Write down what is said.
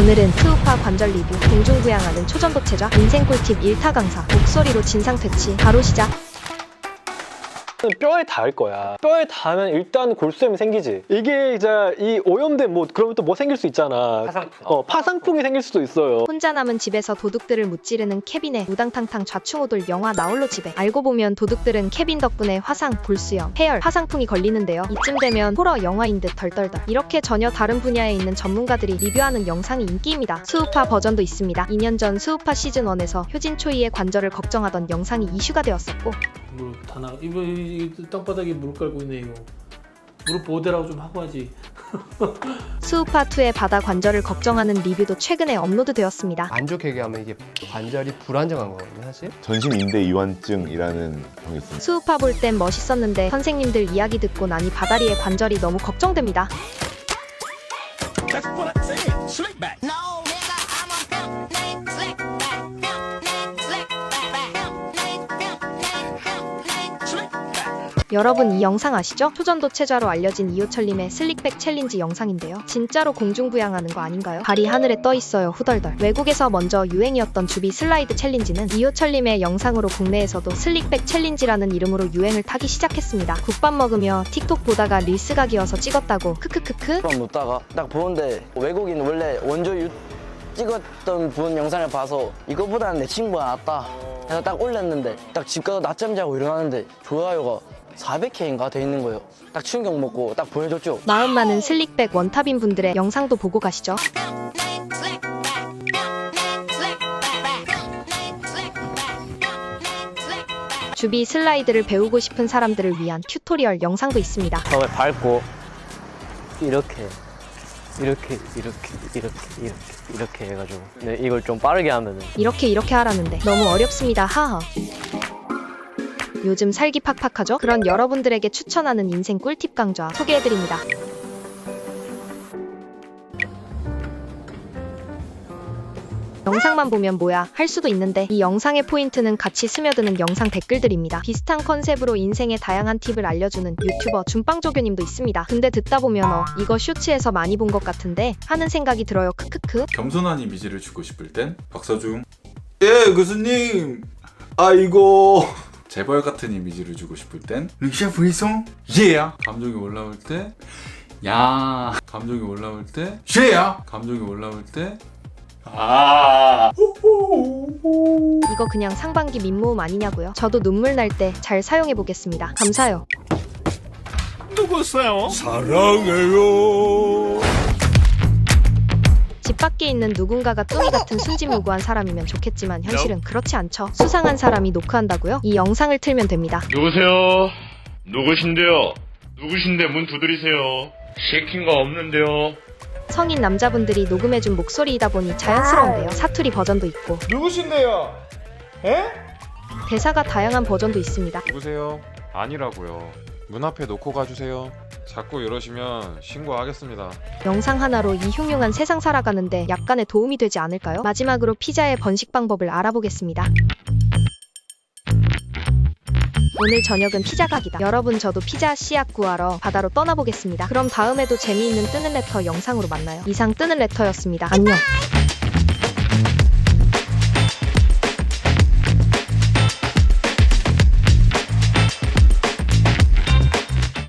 오늘은 트우파 관절 리뷰, 공중부양하는 초전도체좌, 인생 꿀팁 1타 강사, 목소리로 진상 퇴치, 바로 시작. 뼈에 닿을 거야. 뼈에 닿으면 일단 골수염이 생기지. 이게 이제 이 오염된 뭐 그러면 또 뭐 생길 수 있잖아. 파상풍. 어, 파상풍이 생길 수도 있어요. 혼자 남은 집에서 도둑들을 무찌르는 케빈의 우당탕탕 좌충우돌 영화 나홀로 집에 알고 보면 도둑들은 케빈 덕분에 화상, 골수염, 폐열, 화상풍이 걸리는데요. 이쯤 되면 호러 영화인 듯 덜덜덜. 이렇게 전혀 다른 분야에 있는 전문가들이 리뷰하는 영상이 인기입니다. 수우파 버전도 있습니다. 2년 전 수우파 시즌 1에서 효진 초이의 관절을 걱정하던 영상이 이슈가 되었었고 무릎 다 나가. 이거 이- 이 땅바닥에 무릎 깔고 있네 이거. 무릎 보호대라고 좀 하고 하지. 수우파 2의 바다 관절을 걱정하는 리뷰도 최근에 업로드되었습니다. 안 좋게 얘기하면 이게 관절이 불안정한 거거든요 사실 전신 인대 이완증이라는 병이 있습니다. 수우파 볼 땐 멋있었는데 선생님들 이야기 듣고 나니 바다리의 관절이 너무 걱정됩니다. No, nigga, I'm 여러분 이 영상 아시죠? 초전도체자로 알려진 이호철님의 슬릭백 챌린지 영상인데요. 진짜로 공중부양하는 거 아닌가요? 발이 하늘에 떠 있어요 후덜덜. 외국에서 먼저 유행이었던 주비 슬라이드 챌린지는 이호철님의 영상으로 국내에서도 슬릭백 챌린지라는 이름으로 유행을 타기 시작했습니다. 국밥 먹으며 틱톡 보다가 릴스 각이어서 찍었다고 크크크크 그럼 놓다가 딱 보는데 외국인 원래 원조 유 찍었던 분 영상을 봐서 이거보다는 내 친구가 낫다 해서 딱 올렸는데 딱 집 가서 낮잠 자고 일어나는데 좋아요가 400K인가 돼 있는 거예요 딱 충격 먹고 딱 보여줬죠 마음 많은 슬릭백 원탑인 분들의 영상도 보고 가시죠. 주비 슬라이드를 배우고 싶은 사람들을 위한 튜토리얼 영상도 있습니다. 처음에 밟고 이렇게 이렇게 이렇게 이렇게 이렇게 이렇게 해가지고 근데 이걸 좀 빠르게 하면은 이렇게 이렇게 하라는데 너무 어렵습니다. 하하. 요즘 살기 팍팍하죠? 그런 여러분들에게 추천하는 인생 꿀팁 강좌 소개해드립니다. 영상만 보면 뭐야 할 수도 있는데 이 영상의 포인트는 같이 스며드는 영상 댓글들입니다. 비슷한 컨셉으로 인생의 다양한 팁을 알려주는 유튜버 준빵조교님도 있습니다. 근데 듣다 보면 어 이거 쇼츠에서 많이 본 것 같은데 하는 생각이 들어요. 크크크. 겸손한 이미지를 주고 싶을 땐 박서중 예 교수님 아이고 재벌 같은 이미지를 주고 싶을 땐? 르시아 브이송? 예야. 감정이 올라올 때 야. 감정이 올라올 때? 예야. 감정이 올라올 때 아. 이거 그냥 상반기 민모음 아니냐고요? 저도 눈물 날 때 잘 사용해 보겠습니다. 감사요. 집 밖에 있는 누군가가 뚱이 같은 순진무구한 사람이면 좋겠지만 현실은 그렇지 않죠. 수상한 사람이 노크한다고요? 이 영상을 틀면 됩니다. 누구세요? 누구신데요? 누구신데 문 두드리세요. 시킨 거 없는데요. 성인 남자분들이 녹음해준 목소리이다 보니 자연스러운데요. 사투리 버전도 있고 누구신데요? 에? 대사가 다양한 버전도 있습니다. 누구세요? 아니라고요. 문 앞에 놓고 가주세요. 자꾸 이러시면 신고하겠습니다. 영상 하나로 이 흉흉한 세상 살아가는데 약간의 도움이 되지 않을까요? 마지막으로 피자의 번식 방법을 알아보겠습니다. 오늘 저녁은 피자 각이다. 여러분 저도 피자 씨앗 구하러 바다로 떠나보겠습니다. 그럼 다음에도 재미있는 뜨는 레터 영상으로 만나요. 이상 뜨는 레터였습니다. 안녕.